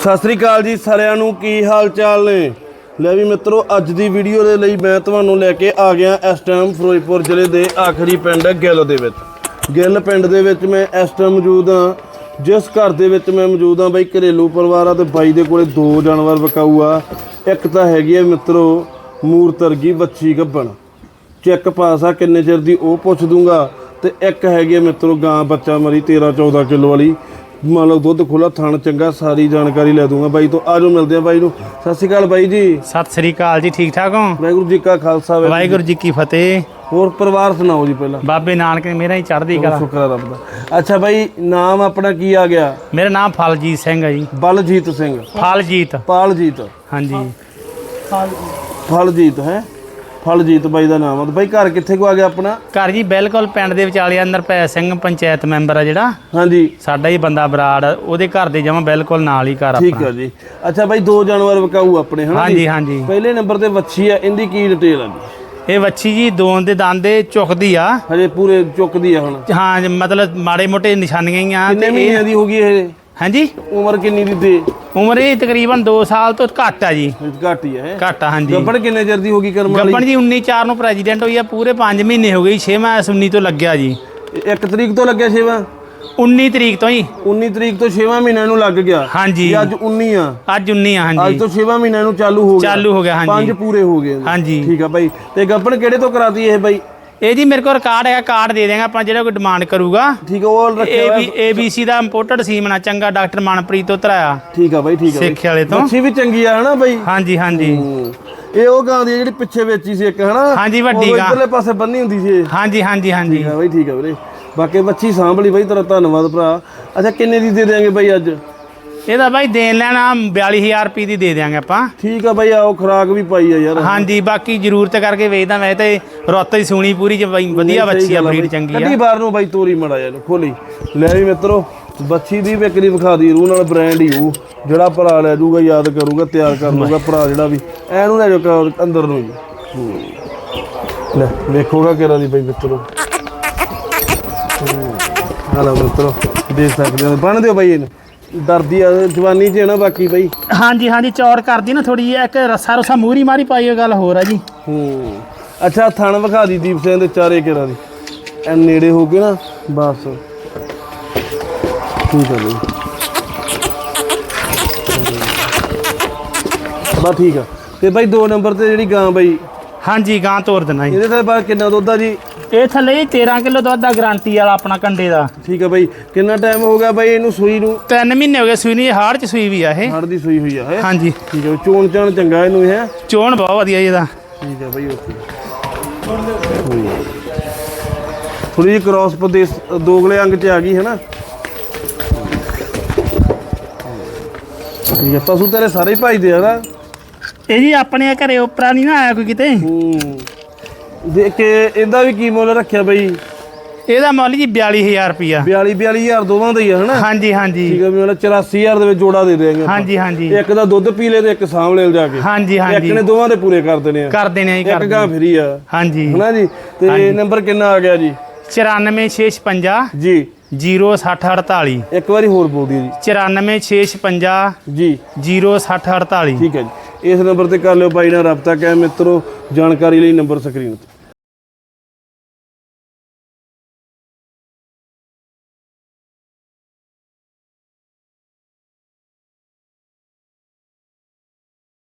ਸਤਿ ਸ੍ਰੀ ਅਕਾਲ ਜੀ ਸਾਰਿਆਂ ਨੂੰ, ਕੀ ਹਾਲ ਚਾਲ ਨੇ? ਲੈ ਵੀ ਮਿੱਤਰੋ, ਅੱਜ ਦੀ ਵੀਡੀਓ ਦੇ ਲਈ ਮੈਂ ਤੁਹਾਨੂੰ ਲੈ ਕੇ ਆ ਗਿਆ ਇਸ ਟਾਈਮ ਫਿਰੋਜ਼ਪੁਰ ਜ਼ਿਲ੍ਹੇ ਦੇ ਆਖਰੀ ਪਿੰਡ ਗਿੱਲ ਦੇ ਵਿੱਚ। ਗਿੱਲ ਪਿੰਡ ਦੇ ਵਿੱਚ ਮੈਂ ਇਸ ਟਾਈਮ ਮੌਜੂਦ ਹਾਂ। ਜਿਸ ਘਰ ਦੇ ਵਿੱਚ ਮੈਂ ਮੌਜੂਦ ਹਾਂ ਬਾਈ ਘਰੇਲੂ ਪਰਿਵਾਰ ਆ ਤੇ ਬਾਈ ਦੇ ਕੋਲੇ ਦੋ ਜਾਨਵਰ ਵਿਕਾਊ ਆ। ਇੱਕ ਤਾਂ ਹੈਗੀ ਹੈ ਮਿੱਤਰੋ, ਮੂਰਤਰਗੀ ਵੱਛੀ ਗੱਬਣ ਚੈੱਕ ਪਾਸ ਆ, ਕਿੰਨੇ ਚਿਰ ਦੀ ਉਹ ਪੁੱਛ ਦੂੰਗਾ। ਤੇ ਇੱਕ ਹੈਗੀ ਹੈ ਮਿੱਤਰੋ, ਗਾਂ ਬੱਚਾ ਮਰੀ 13 14 ਕਿਲੋ ਵਾਲੀ। ਮੰਨ ਲਓ ਦੁੱਧ ਖੁੱਲਾ ਥਣ ਚੰਗਾ ਸਾਰੀ ਜਾਣਕਾਰੀ ਲੈ ਦੂੰਗਾ ਬਾਈ ਤੋਂ। ਆਜੋ ਮਿਲਦੇ ਆ ਬਾਈ ਨੂੰ। ਸਤਿ ਸ਼੍ਰੀ ਅਕਾਲ ਬਾਈ ਜੀ। ਸਤਿ ਸ੍ਰੀ ਅਕਾਲ ਜੀ ਠੀਕ ਠਾਕ ਹੋ? ਵਾਹਿਗੁਰੂ ਜੀ ਕਾ ਖਾਲਸਾ ਵਾਹਿਗੁਰੂ ਜੀ ਕੀ ਫਤਿਹ। ਹੋਰ ਪਰਿਵਾਰ ਸੁਣਾਓ ਜੀ ਪਹਿਲਾਂ? ਬਾਬੇ ਨਾਨਕ ਨੇ ਮੇਰਾ ਹੀ ਚੜ੍ਹਦੀ ਕਲਾ। ਸ਼ੁਕਰ ਆ ਰੱਬ ਦਾ। ਅੱਛਾ ਬਾਈ ਨਾਮ ਆਪਣਾ ਕੀ ਆ ਗਿਆ? ਮੇਰਾ ਨਾਮ ਫਲਜੀਤ ਸਿੰਘ ਹੈ ਜੀ। ਬਲਜੀਤ ਸਿੰਘ। ਫਲਜੀਤ। ਪਾਲਜੀਤ। ਹਾਂਜੀ। ਫਲਜੀਤ ਹੈ? ਫਲਜੀਤ ਬਾਈ ਦਾ ਨਾਮ ਆ। ਤੇ ਬਾਈ ਘਰ ਕਿੱਥੇ ਕੋ ਆ ਗਿਆ ਆਪਣਾ? ਘਰ ਜੀ ਬਿਲਕੁਲ ਪਿੰਡ ਦੇ ਵਿਚਾਲੇ ਅੰਦਰ ਪੈ ਸਿੰਘ ਪੰਚਾਇਤ ਮੈਂਬਰ ਆ ਜਿਹੜਾ। ਹਾਂਜੀ। ਸਾਡਾ ਹੀ ਬੰਦਾ ਬਰਾੜ ਉਹਦੇ ਘਰ ਦੇ ਜਮਾ ਬਿਲਕੁਲ ਨਾਲ ਹੀ ਘਰ ਠੀਕ ਆਪਣਾ। ਆ ਜੀ। ਅੱਛਾ ਬਾਈ ਦੋ ਜਾਨਵਰ ਵਿਕਾਊ ਆਪਣੇ ਹਨਾ ਜੀ? ਹਾਂਜੀ ਹਾਂਜੀ। ਪਹਿਲੇ ਨੰਬਰ ਤੇ ਵੱਛੀ ਆ ਇਹਦੀ ਕੀ ਡਿਟੇਲ ਆ ਜੀ? ਇਹ ਵੱਛੀ ਜੀ ਦੋਨ ਦੇ ਦੰਦੇ ਚੁੱਕਦੀ ਆ। ਹਜੇ ਪੂਰੇ ਚੁੱਕਦੀ ਆ ਹੁਣ। ਹਾਂ ਜੀ, ਮਤਲਬ ਮਾੜੇ ਮੋਟੇ ਨਿਸ਼ਾਨੀਆਂ ਹੀ ਆ ਕਿੰਨੇ ਮਹੀਨਿਆਂ ਦੀ ਹੋ ਗਈ ਇਹ? ਹਾਂਜੀ? ਉਮਰ ਕਿੰਨੀ ਦੀ ਤੇ ਉਮਰ ਇਹ ਤਕਰੀਬਨ 2 ਸਾਲ ਤੋਂ ਘੱਟ ਆ ਜੀ। ਘੱਟ ਹੀ ਹੈ? ਘੱਟ ਆ ਹਾਂਜੀ। ਗੱਬੜ ਕਿੰਨੇ ਚਿਰ ਦੀ ਹੋ ਗਈ ਕਰਮ ਵਾਲੀ? ਗੱਬਣ ਜੀ 19 4 ਨੂੰ ਪ੍ਰੈਜ਼ੀਡੈਂਟ ਹੋਈ ਆ ਪੂਰੇ 5 ਮਹੀਨੇ ਹੋ ਗਏ 6ਵਾਂ 19 ਤੋਂ ਲੱਗਿਆ ਜੀ। ਇੱਕ ਤਰੀਕ ਤੋਂ ਲੱਗਿਆ ਛੇਵਾਂ? 19 ਤਰੀਕ ਤੋਂ ਹੀ 19 ਤਰੀਕ ਤੋਂ ਛੇਵਾਂ ਮਹੀਨਿਆਂ ਨੂੰ ਲੱਗ ਗਿਆ। ਹਾਂਜੀ। ਅੱਜ 19 ਆ। ਅੱਜ 19 ਆ ਅੱਜ ਹਾਂਜੀ ਤੋਂ ਛੇਵਾਂ ਮਹੀਨਿਆਂ ਨੂੰ ਚਾਲੂ ਹੋ ਗਿਆ। ਚਾਲੂ ਹੋ ਗਿਆ ਪੰਜ ਹਾਂਜੀ ਪੂਰੇ ਹੋ ਗਏ ਹਾਂਜੀ। ਠੀਕ ਆ ਬਾਈ। ਤੇ ਗੱਬੜ ਕਿਹੜੇ ਤੋਂ ਕਰਾਤੀ ਇਹ ਬਾਈ? ਇਹ ਜੀ ਮੇਰੇ ਕੋਲ ਰਿਕਾਰਡ ਹੈਗਾ ਕਾਰਡ ਦੇ ਦੇਗਾ ਆਪਾਂ ਜਿਹੜਾ ਕੋਈ ਡਿਮਾਂਡ ਕਰੂਗਾ। ਠੀਕ ਉਹ ਰੱਖਿਆ ਏ ਹੋਇਆ ਬੀ ਏਬੀਸੀ ਦਾ ਇੰਪੋਰਟਡ ਸੀਮਨਾ ਚੰਗਾ ਡਾਕਟਰ ਮਨਪ੍ਰੀਤ ਤੋਂ ਧਰਾਇਆ ਠੀਕ ਆ ਬਾਈ ਠੀਕ ਆ। ਸਿੱਖ ਵਾਲੇ ਤੋਂ। ਮੱਛੀ ਵੀ ਚੰਗੀ ਆ ਹਨਾ ਬਾਈ? ਹਾਂਜੀ ਹਾਂਜੀ। ਇਹ ਉਹ ਗਾਂ ਦੀ ਜਿਹੜੀ ਪਿੱਛੇ ਵੇਚੀ ਸੀ ਇੱਕ ਹਨਾ? ਹਾਂਜੀ, ਵੱਡੀ ਗਾਂ। ਇੱਧਰਲੇ ਪਾਸੇ ਬੰਨੀ ਹੁੰਦੀ ਸੀ। ਹਾਂਜੀ ਹਾਂਜੀ ਹਾਂਜੀ। ਠੀਕ ਆ ਬਾਈ ਠੀਕ ਆ ਵੀਰੇ। ਬਾਕੀ ਬੱਚੀ ਸਾਂਭ ਲਈ ਬਾਈ ਤੇਰਾ ਧੰਨਵਾਦ ਭਰਾ। ਅੱਛਾ ਕਿੰਨੇ ਦੀ ਦੇ ਦੇਾਂਗੇ ਬਾਈ ਅੱਜ? ਇਹਦਾ ਬਾਈ ਦੇਣ ਲੈਣਾ 42000 ਰੁਪਏ ਦੀ ਦੇ ਦਿਆਂਗੇ ਆਪਾਂ। ਠੀਕ ਆ ਬਾਈ ਆਓ ਖਰਾਕ ਵੀ ਪਾਈ ਆ ਯਾਰ। ਹਾਂਜੀ ਬਾਕੀ ਜ਼ਰੂਰਤ ਕਰਕੇ ਵੇਚਦਾ ਮੈਂ ਤੇ ਰੁੱਤ ਦੀ ਸੂਣੀ ਪੂਰੀ ਚ ਬਾਈ ਵਧੀਆ ਬੱਚੀ ਆ ਬਰੀਡ। ਚੰਗੀ ਕੱਢੀ ਆ ਬਾਹਰ ਨੂੰ ਬਾਈ ਤੋਰੀ ਮੜਾ ਯਾਰ ਖੋਲੀ। ਲੈ ਵੀ ਮਿੱਤਰੋ ਬੱਚੀ ਦੀ ਵਿਕਰੀ ਵਿਖਾ ਦੀ ਰੂ ਨਾਲ ਬ੍ਰਾਂਡ ਹੀ ਉਹ ਜਿਹੜਾ ਭਰਾ ਲੈ ਜਾਊਗਾ ਯਾਦ ਕਰੂਗਾ ਤਿਆਰ ਕਰ ਲੂਗਾ ਭਰਾ ਜਿਹੜਾ ਵੀ। ਐਨੂੰ ਲੈ ਜਾਓ ਅੰਦਰ ਨੂੰ ਹੂੰ। ਲੈ ਵੇਖੋਗਾ ਕਿਹੜਾ ਦੀ ਬਾਈ ਮਿੱਤਰੋ। ਹਾਲਾ ਮਿੱਤਰੋ ਦੇਖ ਸਕਦੇ ਹੋ ਬਣ ਦਿਓ ਬਾਈ ਇਹਨੂੰ। ਡਰਦੀ ਆ ਜਵਾਨੀ ਚ ਹੈ ਨਾ ਬਾਕੀ ਬਾਈ। ਹਾਂਜੀ ਹਾਂਜੀ ਚੌੜ ਕਰਦੀ ਨਾ ਥੋੜੀ ਜਿਹੀ ਇੱਕ ਰੱਸਾ ਰੁੱਸਾ ਮੂਰੀ ਮਾਰੀ ਪਾਈ ਉਹ ਗੱਲ ਹੋਰ ਆ ਜੀ। ਹੂੰ। ਅੱਛਾ ਥਣ ਵਿਖਾ ਦੀ ਦੀਪ ਸਿੰਘ ਦੇ ਚਾਰੇ ਕਿਹੜਾ ਦੀ। ਐ ਨੇੜੇ ਹੋ ਕੇ ਨਾ ਬਸ। ਠੀਕ ਹੈ ਬਈ। ਬਸ ਠੀਕ ਆ। ਤੇ ਬਾਈ ਦੋ ਨੰਬਰ ਤੇ ਜਿਹੜੀ ਗਾਂ ਬਾਈ। ਹਾਂਜੀ ਗਾਂ ਤੋਰ ਦੇਣਾ ਜੀ। ਇਹਦੇ ਤੇ ਬਾਅਦ ਕਿੰਨਾ ਦੁੱਧ ਆ ਜੀ? ਇਹ ਥੱਲੇ ਜੀ 13 ਕਿਲੋ ਦੁੱਧ ਦਾ ਗਾਰੰਟੀ ਵਾਲਾ ਆਪਣਾ ਕੰਡੇ ਦਾ। ਠੀਕ ਆ ਬਾਈ ਕਿੰਨਾ ਟਾਈਮ ਹੋ ਗਿਆ ਬਾਈ ਇਹਨੂੰ ਸੂਈ ਨੂੰ? 3 ਮਹੀਨੇ ਹੋ ਗਏ ਸੂਈ ਨਹੀਂ ਹਾੜ ਚ ਸੂਈ ਵੀ ਆ ਇਹ। ਹੜ ਦੀ ਸੂਈ ਹੋਈ ਆ ਹੈ ਹਾਂਜੀ। ਠੀਕ ਆ ਚੋਣ ਚਾਣ ਚੰਗਾ ਇਹਨੂੰ ਹੈ ਚੋਣ ਬਹੁਤ ਵਧੀਆ ਜੀ ਇਹਦਾ। ਠੀਕ ਹੈ ਬਾਈ ਓਕੇ। ਥੋੜੀ ਜਿਹੀ ਕ੍ਰਾਸ ਪ੍ਰਦੇਸ਼ ਦੋਗਲੇ ਅੰਗ ਚ ਆ ਗਈ ਹੈ ਨਾ ਠੀਕ ਹੈ ਪਸ਼ੂ ਤੇਰੇ ਸਾਰੇ ਹੀ ਭਾਈ ਦੇ ਆ ਨਾ? ਇਹ ਜੀ ਆਪਣੇ ਘਰੇ ਉਪਰਾ ਨਹੀਂ ਨਾ ਆਇਆ ਕੋਈ ਕਿਤੇ। ਹੂੰ। ਦੇ ਕੇ ਇਹਦਾ ਵੀ ਕੀ ਮੁੱਲ ਰੱਖਿਆ ਬਈ? ਇਹਦਾ ਮੁੱਲ ਜੀ 42000 ਰੁਪਿਆ 42 42000 ਦੋਵਾਂ ਦਾ ਹੀ ਆ ਹਨਾ? ਹਾਂਜੀ ਹਾਂਜੀ। ਠੀਕ ਹੈ ਵੀ ਮਤਲਬ 84000 ਦੇ ਵਿੱਚ ਜੋੜਾ ਦੇ ਦੇਾਂਗੇ ਹਾਂਜੀ ਹਾਂਜੀ। ਇੱਕ ਦਾ ਦੁੱਧ ਪੀ ਲੇ ਤੇ ਇੱਕ ਸਾਂਭ ਲੈ ਜਾ ਕੇ। ਹਾਂਜੀ ਇੱਕ ਨੇ ਦੋਵਾਂ ਦੇ ਪੂਰੇ ਕਰ ਦੇਣੇ ਆ। ਕਰ ਦੇਣੇ ਆ ਜੀ ਇੱਕ ਕਰ ਗਾਂ ਫਰੀ ਆ। ਹਾਂਜੀ। ਹਨਾ ਜੀ? ਤੇ ਨੰਬਰ ਕਿੰਨਾ ਆ ਗਿਆ ਜੀ? 94656 ਜੀ। 0648 ਇੱਕ ਵਾਰੀ ਹੋਰ ਬੋਲ ਦਿਓ 94656 ਜੀ। ਜੀ 0648 ਠੀਕ ਹੈ ਜੀ। ਇਸ ਨੰਬਰ ਤੇ ਕਰ ਲਿਓ ਭਾਈ ਨਾਲ ਰابطਾ ਕਾਇਮ ਮਿੱਤਰੋ ਜਾਣਕਾਰੀ ਲਈ ਨੰਬਰ ਸਕਰੀਨ ਤੇ